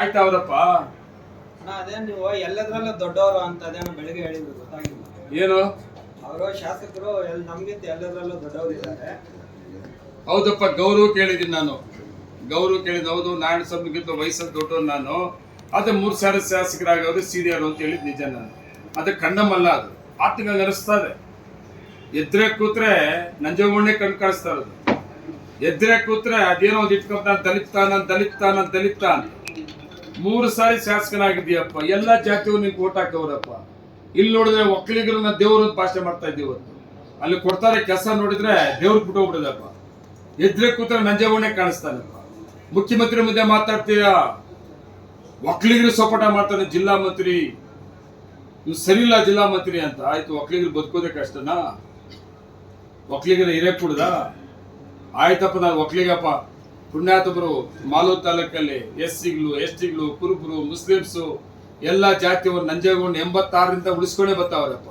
ಆಯ್ತಾ ಅವರಪ್ಪ ಅಣ್ಣ ಅದೇ ನೀವು ಎಲ್ಲದ್ರಲ್ಲೂ ದೊಡ್ಡವರು ಅಂತ ಅದೇನೋ ಬೆಳಿಗ್ಗೆ ಹೇಳಿದ್ರು ಗೊತ್ತಾಗಿಲ್ಲ. ಏನು? ಅವರು ಶಾಸಕರು ಎಲ್ ನಮ್ಗಿಂತ ಎಲ್ಲದ್ರಲ್ಲೂ ದೊಡ್ಡವರು ಇದ್ದಾರೆ. ಹೌದಪ್ಪ ಗೌರವ ಕೇಳಿದೀನಿ ನಾನು. ಗೌರವ ಕೇಳಿದ ಹೌದು ನಾರಾಯಣ ಸ್ವಾಮಿಗಿಂತ ವಯಸ್ಸಲ್ಲಿ ದೊಡ್ಡವ್ರು ನಾನು. ಅದೇ ಮೂರು ಸಾವಿರ ಶಾಸಕರಾಗವರು ಸೀನಿಯರ್ ಅಂತ ಹೇಳಿದ್ ನಿಜ ನಾನು. ಅದು ಕಣ್ಣಮ್ಮಲ್ಲ ಅದು. ಆತ್ಮಿಕ ಇದೆ. ಎದ್ರೆ ಕೂತ್ರೆ ನಂಜಗುಣ್ಣೆ ಕಣ್ ಕಾಣಿಸ್ತಾ ಇರೋದು. ಎದ್ರೆ ಕೂತ್ರೆ ಅದೇನೋ ಒಂದು ಇಟ್ಕೊಂಡ್ ನಾನು ದಲಿತ ನಾನು ದಲಿತ ನಾನು ದಲಿತ ಅಂತ ಮೂರು ಸಾರಿ ಶಾಸಕನಾಗಿದ್ದೀಯಪ್ಪ. ಎಲ್ಲ ಜಾತಿಯವರು ನಿಂಗೆ ಓಟ್ ಹಾಕವ್ರಪ್ಪ. ಇಲ್ಲಿ ನೋಡಿದ್ರೆ ಒಕ್ಕಲಿಗರನ್ನ ದೇವ್ರ ಭಾಷೆ ಮಾಡ್ತಾ ಇದ್ದೀವಿ ಅಲ್ಲಿ ಕೊಡ್ತಾರೆ ಕೆಲಸ ನೋಡಿದ್ರೆ ದೇವ್ರು ಬಿಟ್ಟೋಗ್ಬಿಡದಪ್ಪ ಎದ್ರೆ ಕೂತ್ರೆ ನಂಜವಣೆ ಕಾಣಿಸ್ತಾನಪ್ಪ. ಮುಖ್ಯಮಂತ್ರಿ ಮುಂದೆ ಮಾತಾಡ್ತೀಯ? ಒಕ್ಕಲಿಗರು ಸಪೋಟ ಮಾಡ್ತಾನೆ ಜಿಲ್ಲಾ ಮಂತ್ರಿ. ಇವ್ ಇಲ್ಲ ಜಿಲ್ಲಾ ಮಂತ್ರಿ ಅಂತ. ಆಯ್ತು, ಒಕ್ಕಲಿಗರು ಬದುಕೋದೇ ಕಷ್ಟನಾ? ಒಕ್ಕಲಿಗರ ಹಿರೇ ಕುಡ್ದ? ಆಯ್ತಪ್ಪ, ನಾನು ಒಕ್ಕಲಿಗಪ್ಪ. ಪುಣ್ಯಾತಪರು ಮಾಲೂರು ತಾಲೂಕಲ್ಲಿ ಎಸ್ ಸಿಗಳು ಎಸ್ ಟಿಗಳು ಕುರುಬರು, ಮುಸ್ಲಿಮ್ಸು ಎಲ್ಲ ಜಾತಿಯವರು ನಂಜೇಗೌಡ ಎಂಬತ್ತಾರರಿಂದ ಉಳಿಸ್ಕೊಂಡೇ ಬರ್ತಾವ್ರಪ್ಪ.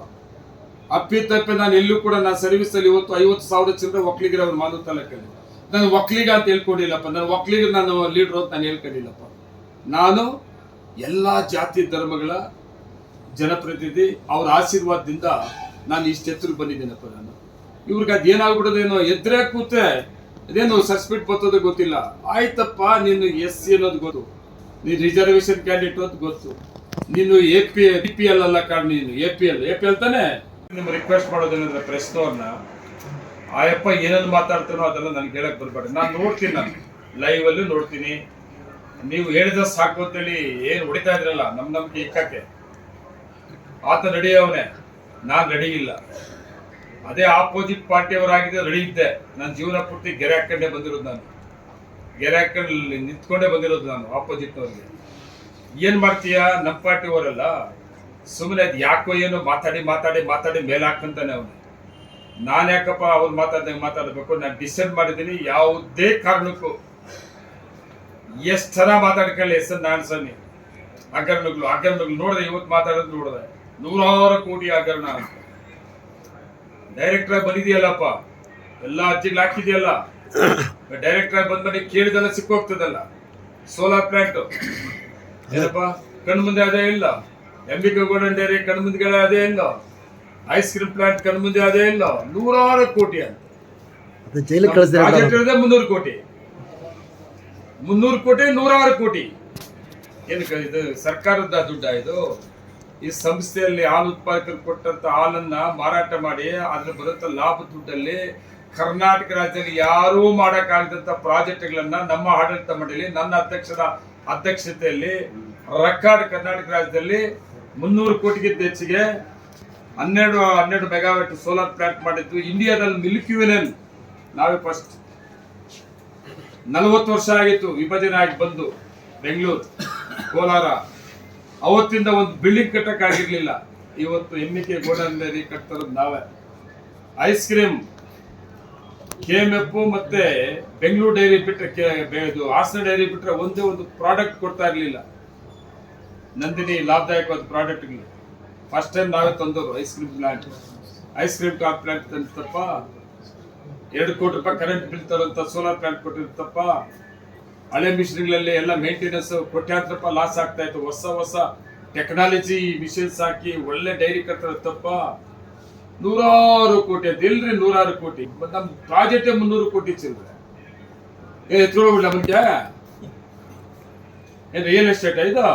ಅಪ್ಪಿ ತಪ್ಪಿ ನಾನು ಎಲ್ಲೂ ಕೂಡ ನಾನು ಸರ್ವಿಸ್ ಅಲ್ಲಿ ಇವತ್ತು ಐವತ್ತು ಸಾವಿರ ಚಿಲ್ಲರೆ ಒಕ್ಕಲಿಗರ ಅವ್ರು ಮಾಲೂರು ತಾಲೂಕಲ್ಲಿ. ನಾನು ಒಕ್ಕಲಿಗ ಅಂತ ಹೇಳ್ಕೊಂಡಿಲ್ಲಪ್ಪ. ನಾನು ಒಕ್ಕಲಿಗ ನಾನು ಲೀಡ್ರು ಅಂತ ನಾನು ಹೇಳ್ಕೊಂಡಿಲ್ಲಪ್ಪ. ನಾನು ಎಲ್ಲ ಜಾತಿ ಧರ್ಮಗಳ ಜನಪ್ರತಿನಿಧಿ ಅವ್ರ ಆಶೀರ್ವಾದದಿಂದ ನಾನು ಇಷ್ಟು ಎತ್ತರ ಬಂದಿದ್ದೇನಪ್ಪ ನಾನು. ಇವ್ರಿಗೆ ಅದೇನಾಗ್ಬಿಡೋದೇನೋ ಎದ್ರೆ ಕೂತೆ ಅದೇನು ಸರ್ಟಿಫಿಕೇಟ್ ಬರ್ತದೆ ಗೊತ್ತಿಲ್ಲ. ಆಯ್ತಪ್ಪ ನಿನ್ನ ಎಸ್ ಸಿ ಅನ್ನೋದು ಗೊತ್ತು. ನೀನು ರಿಸರ್ವೇಶನ್ ಕ್ಯಾಂಡಿಡೇಟ್ ಅಂತ ಗೊತ್ತು. ನೀನು A P A P L ಅಲ್ಲ ಕಾರಣ ನೀನು. A P L A P L ತಾನೇ? ನಿಮ್ಗೆ ರಿಕ್ವೆಸ್ಟ್ ಮಾಡೋದೇನಂದ್ರೆ ಪ್ರೆಸ್ನವ್ರನ್ನ ಆಯಪ್ಪ ಏನೇನು ಮಾತಾಡ್ತಾನೋ ಅದೆಲ್ಲ ನನಗೆ ಹೇಳಕ್ ಬರ್ಬೇಡ. ನಾನು ನೋಡ್ತೀನಿ ನಾನು. ಲೈವ್ ಅಲ್ಲಿ ನೋಡ್ತೀನಿ. ನೀವು ಹೇಳಿದ ಸಾಕು ಅಂತೇಳಿ ಏನು ಹೊಡಿತಾ ಇದ್ರಲ್ಲ, ನಮ್ ನಮ್ಗೆ ಇಕ್ಕಕ್ಕೆ. ಆತ ರೆಡಿ ಅವನೇ. ನಾನು ರೆಡಿ ಇಲ್ಲ. ಅದೇ ಆಪೋಸಿಟ್ ಪಾರ್ಟಿಯವರಾಗಿದ್ದೆ ರೆಡಿ ಇದ್ದೆ. ನನ್ನ ಜೀವನ ಪೂರ್ತಿ ಗೆರೆ ಹಾಕೊಂಡೇ ಬಂದಿರೋದು ನಾನು. ಗೆರೆ ಹಾಕೊಂಡು ನಿಂತ್ಕೊಂಡೇ ಬಂದಿರೋದು ನಾನು ಆಪೋಸಿಟ್ನವ್ರಿಗೆ ಏನ್ ಮಾಡ್ತೀಯ? ನಮ್ಮ ಪಾರ್ಟಿಯವರೆಲ್ಲ ಸುಮ್ಮನೆ ಅದು ಯಾಕೋ ಏನೋ ಮಾತಾಡಿ ಮಾತಾಡಿ ಮಾತಾಡಿ ಮೇಲೆ ಹಾಕಂತಾನೆ ಅವನು. ನಾನು ಯಾಕಪ್ಪ ಅವ್ರು ಮಾತಾಡ್ದಂಗೆ ಮಾತಾಡಬೇಕು? ನಾನು ಡಿಸೈಡ್ ಮಾಡಿದ್ದೀನಿ ಯಾವುದೇ ಕಾರಣಕ್ಕೂ. ಎಷ್ಟು ಥರ ಮಾತಾಡ್ಕೊಳ್ಳಿ ಎನ್ ನಾರಾಯಣ ಸ್ವಾಮಿ ಹಗರಣಗಳು ಹಗರಣಗಳು ನೋಡಿದೆ ಇವತ್ತು ಮಾತಾಡೋದು ನೋಡಿದೆ. ನೂರಾರು ಕೋಟಿ ಹಗರಣ ಅಂತ ಡೈರೆಕ್ಟರ್ ಆಗಿ ಬಂದಿದೆಯಲ್ಲಪ್ಪ? ಎಲ್ಲ ಅರ್ಜಿಗಳು ಹಾಕಿದೆಯಲ್ಲ ಡೈರೆಕ್ಟರ್ ಬಂದ್ ಮನೆ ಕೇಳಿದೆಲ್ಲ ಸಿಕ್ಕೋಗ್ತದಲ್ಲ? ಸೋಲಾರ್ ಪ್ಲಾಂಟ್ ಏನಪ್ಪ? ಕಣ್ಣು ಮುಂದೆ ಅದೇ ಇಲ್ಲ. ಎಂಬಿಕೆ ಗೋಲ್ಡನ್ ಡೈರಿ ಕಣ್ಣು ಮುಂದೆ ಅದೇ ಇಲ್ಲ. ಐಸ್ ಕ್ರೀಮ್ ಪ್ಲಾಂಟ್ ಕಣ್ಣು ಮುಂದೆ ಅದೇ ಇಲ್ಲ. ನೂರಾರು ಕೋಟಿ ಅಂತ. ಮುನ್ನೂರು ಕೋಟಿ. ಮುನ್ನೂರು ಕೋಟಿ ನೂರಾರು ಕೋಟಿ. ಏನು ಇದು ಸರ್ಕಾರದ ದುಡ್ಡ ಇದು? ಈ ಸಂಸ್ಥೆಯಲ್ಲಿ ಹಾಲು ಉತ್ಪಾದಕರು ಕೊಟ್ಟಂತ ಹಾಲನ್ನ ಮಾರಾಟ ಮಾಡಿ ಅದ್ರ ಬರುತ್ತ ಲಾಭ ದುಡ್ಡಲ್ಲಿ ಕರ್ನಾಟಕ ರಾಜ್ಯದಲ್ಲಿ ಯಾರೂ ಮಾಡಕ್ಕಾಗದಂತ ಪ್ರಾಜೆಕ್ಟ್ಗಳನ್ನ ನಮ್ಮ ಆಡಳಿತ ಮಂಡಳಿ, ನನ್ನ ಅಧ್ಯಕ್ಷರ ಅಧ್ಯಕ್ಷತೆಯಲ್ಲಿ ರೆಕಾರ್ಡ್ ಕರ್ನಾಟಕ ರಾಜ್ಯದಲ್ಲಿ ಮುನ್ನೂರು ಕೋಟಿಗಿಂತ ಹೆಚ್ಚಿಗೆ ಹನ್ನೆರಡು ಹನ್ನೆರಡು ಮೆಗಾವಟ್ ಸೋಲಾರ್ ಪ್ಲಾಂಟ್ ಮಾಡಿದ್ದು. ಇಂಡಿಯಾದಲ್ಲಿ ಮಿಲ್ಕಿ ವೇನಲ್ಲಿ ನಾವೇ ಫಸ್ಟ್ ನಲವತ್ತು ವರ್ಷ ಆಗಿತ್ತು, ವಿಭಜನೆ ಆಗಿ ಬಂದು ಬೆಂಗಳೂರು, ಕೋಲಾರ. ಅವತ್ತಿಂದ ಒಂದು ಬಿಲ್ಡಿಂಗ್ ಕಟ್ಟಕ್ ಆಗಿರ್ಲಿಲ್ಲ. ಇವತ್ತು ಎಮ್ಮಿಕೆ ಗೋಡನ್ ಡೈರಿ ಕಟ್ತಿರೋದು ನಾವೇ. Ice cream K M F ಮತ್ತೆ ಬೆಂಗಳೂರು ಡೈರಿ ಬಿಟ್ಟರೆ ಹಾಸನ ಡೈರಿ ಬಿಟ್ಟರೆ ಒಂದೇ ಒಂದು ಪ್ರಾಡಕ್ಟ್ ಕೊಡ್ತಾ ಇರಲಿಲ್ಲ. ನಂದಿನಿ ಲಾಭದಾಯಕವಾದ ಪ್ರಾಡಕ್ಟ್ಗಳು ಫಸ್ಟ್ ಟೈಮ್ ನಾವೇ ತಂದವರು ice cream plant ice cream car plant ತಂದಿತ್ತಪ್ಪ ಎರಡು ಕೋಟಿ ರೂಪಾಯಿ ಕರೆಂಟ್ ಬಿಲ್ ತರುವಂತ ಸೋಲಾರ್ ಪ್ಲಾಂಟ್ ಕೊಟ್ಟಿರುತ್ತಪ್ಪ. ಹಳೆ ಮಿಷಿನ್ಗಳಲ್ಲಿ ಎಲ್ಲ ಮೇಂಟೆನೆನ್ಸ್ ಕೋಟ್ಯಾಂತರ ರೂಪಾಯಿ ಲಾಸ್ ಆಗ್ತಾ ಇತ್ತು. ಹೊಸ ಹೊಸ ಟೆಕ್ನಾಲಜಿ ಮಿಷಿನ್ಸ್ ಹಾಕಿ ಒಳ್ಳೆ ಡೈರಿ ಕಟ್ಟಿರುತ್ತಪ್ಪ ನೂರಾರು ಕೋಟಿ ಅಂತ ಎಲ್ರಿ ನೂರಾರು ಕೋಟಿ. ನಮ್ಮ ನಮ್ ಪ್ರಾಜೆಕ್ಟೇ ಮುನ್ನೂರು ಕೋಟಿ ಚಿಲ್ಲರೆ ಏ ಎತ್ಕೊಳ್ಬಿಡ್ಲ ಮುಂಚೆ ಏನು ರಿಯಲ್ ಎಸ್ಟೇಟ್ ಇದು?